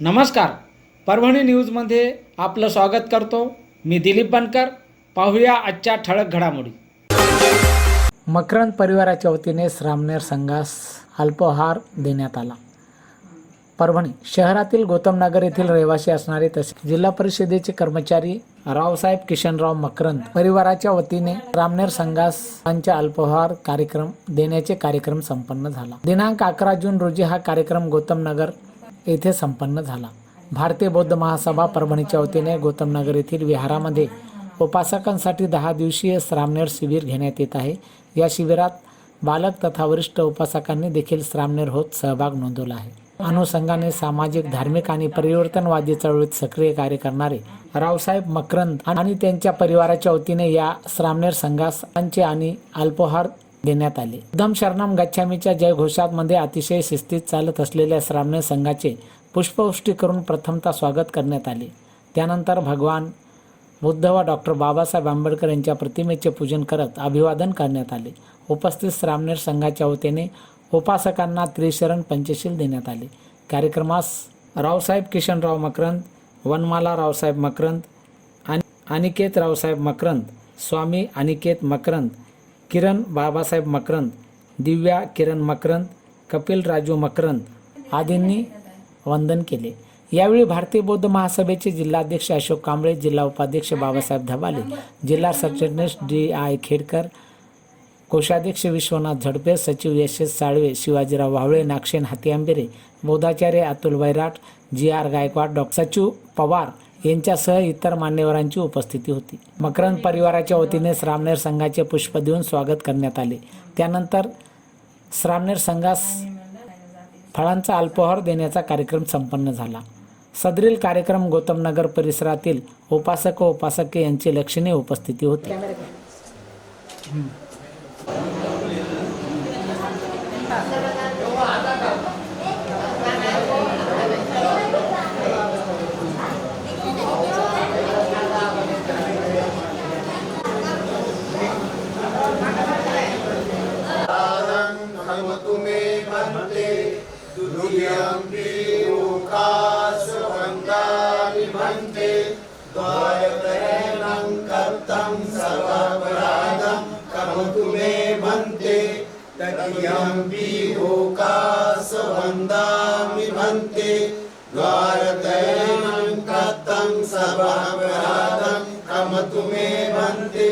नमस्कार. परभणी न्यूजमध्ये आपलं स्वागत करतो. मी दिलीप बनकर. पाहूया आजच्या ठळक घडामोडी. मकरंद परिवाराच्या वतीने श्रामनेर संघास अल्पोहार देण्यात आला. परभणी शहरातील गौतमनगर येथील रहिवासी असणारे तसेच जिल्हा परिषदेचे कर्मचारी रावसाहेब किशनराव मकरंद परिवाराच्या वतीने रामनेर संघास त्यांच्या अल्पोहार कार्यक्रम देण्याचे कार्यक्रम संपन्न झाला. दिनांक अकरा जून रोजी हा कार्यक्रम गौतमनगर येथे संपन्न झाला. भारतीय बौद्ध महासभा परभणीच्या वतीने गौतमनगर येथील विहारामध्ये उपासकांसाठी दहा दिवसीय श्रामनेर शिबिर घेण्यात येत आहे. या शिबिरात बालक तथा वरिष्ठ उपासकांनी देखील श्रामनेर होत सहभाग नोंदवला आहे. अनुषंगाने सामाजिक धार्मिक आणि परिवर्तनवादी चळवळीत सक्रिय कार्य करणारे रावसाहेब मकरंद आणि त्यांच्या परिवाराच्या वतीने या श्रामनेर संघास आणि अल्पोहार देण्यात आले. दम शरणम गच्छामीच्या जयघोषामध्ये अतिशय शिस्तीत चालत असलेल्या श्रामणे संघाचे पुष्पवृष्टी करून प्रथमतः स्वागत करण्यात आले. त्यानंतर भगवान बुद्ध व डॉक्टर बाबासाहेब आंबेडकर यांच्या प्रतिमेचे पूजन करत अभिवादन करण्यात आले. उपस्थित श्रामनेर संघाच्या वतीने उपासकांना त्रिशरण पंचशील देण्यात आले. कार्यक्रमास रावसाहेब किशनराव मकरंद वनमाला रावसाहेब मकरंद आणि अनिकेत रावसाहेब मकरंद स्वामी अनिकेत मकरंद किरण बाबासाहेब मकरंद दिव्या किरण मकरंद कपिल राजू मकरंद आदींनी वंदन केले. यावेळी भारतीय बौद्ध महासभेचे जिल्हाध्यक्ष अशोक कांबळे जिल्हा उपाध्यक्ष बाबासाहेब धबाले जिल्हा सरचिटणीस डी आय खेडकर कोषाध्यक्ष विश्वनाथ झडपे सचिव यशस साळवे शिवाजीराव वावळे नागशेन हातीआंबेरे बौद्धाचार्य अतुल वैराट जी आर गायकवाड डॉ सचिव पवार यांच्यासह इतर मान्यवरांची उपस्थिती होती. मकरंद परिवाराच्या वतीने श्रामनेर संघाचे पुष्प देऊन स्वागत करण्यात आले. त्यानंतर श्रामनेर संघास फळांचा अल्पोहार देण्याचा कार्यक्रम संपन्न झाला. सदरील कार्यक्रम गौतमनगर परिसरातील उपासक व उपासके यांची लक्षणीय उपस्थिती होती. द्वारत्रयणं कर्तं सर्वापराधं खमतु मे भन्ते तदीयम्पि लोकासवन्दामि भन्ते द्वारत्रयणं कर्तं सर्वापराधं खमतु मे भन्ते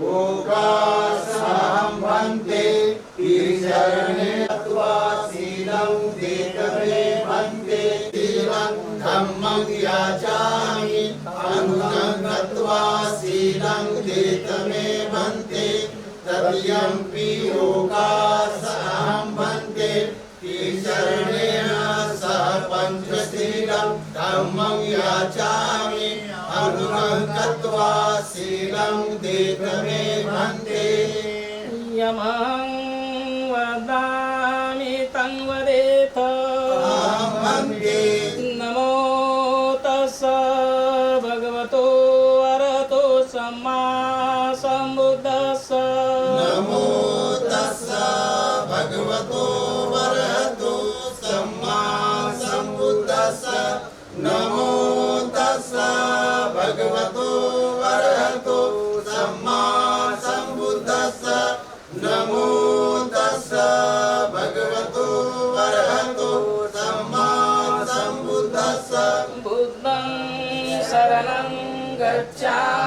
लोकासहं भन्ते ईशरणे त्वा शीलं देतमे भन्ते शीलं धम्मं याचामि तदीयम्पि लोकासहं भन्ते ईशरणेन सह पञ्चशीलं धम्मं याचामि अनुगं गत्वा शीलं देतमे भन्ते। यमं वदामि तं वदेथ भन्ते। नमो तस्स भगवतो अरहतो सम्मा सम्बुद्धस्स। नमो तस्स भगवतो वरहतो सम्मा सम्बुद्धस्स नमो तस्स भगवतो वरहतो सम्मा सम्बुद्धस्स नमो तस्स भगवतो वरहतो गच्छामि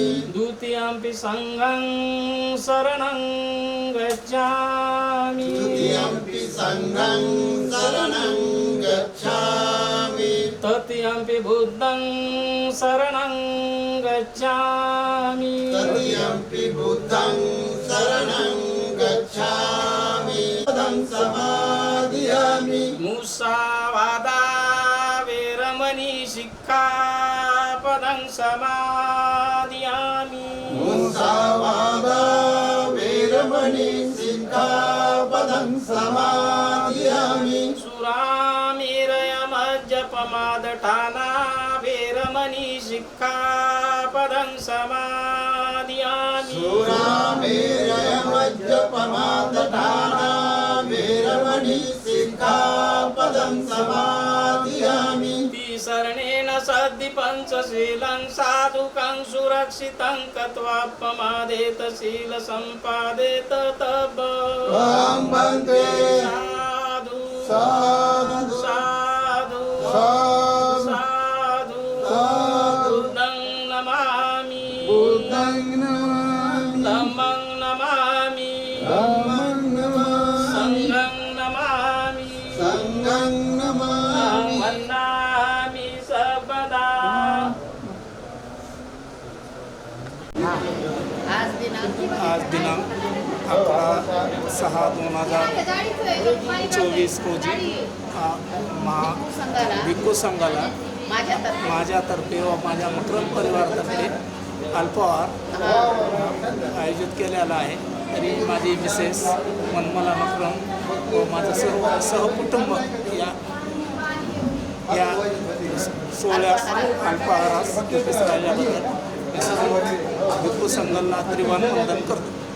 पि सङ्गं शरणं गच्छामि। तृतीयम्पि सङ्गं शरणं गच्छामि। तृतीयम्पि बुद्धं शरणं गच्छामि। तृतीयम्पि बुद्धं शरणं गच्छामि। पदं समादयामि मुसावादा वेरमणि शिक्षा पदं समा मुसावादा वीरमणि सिक्खापदं समादियामि सुरामेरयमज्जपमादठाना वीरमणि सिक्खापदं समादियामि सुरामेरयमज्जपमादठाना वीरमणि सिक्खापदं समादियामि शरणेन सद्धि पञ्चशीलं साधुकं सुरक्षितं कत्वापमादेत शीलसम्पादेत तब। त्वां वन्दे। साधु। साधु अकरा सहा दोन हजार चोवीस रोजी आ, महा भिक्खू संघाला माझ्यातर्फे व माझ्या मकरम परिवारातर्फे अल्पहार आयोजित केलेला आहे. तरी माझी मिसेस मनमला मकरम व माझं सर्व सहकुटुंब या या सोहळ्यास अल्पहारास उपस्थित राहिल्याबद्दल मी सर्व भिक्खू संघाला त्रिवान वंदन करतो.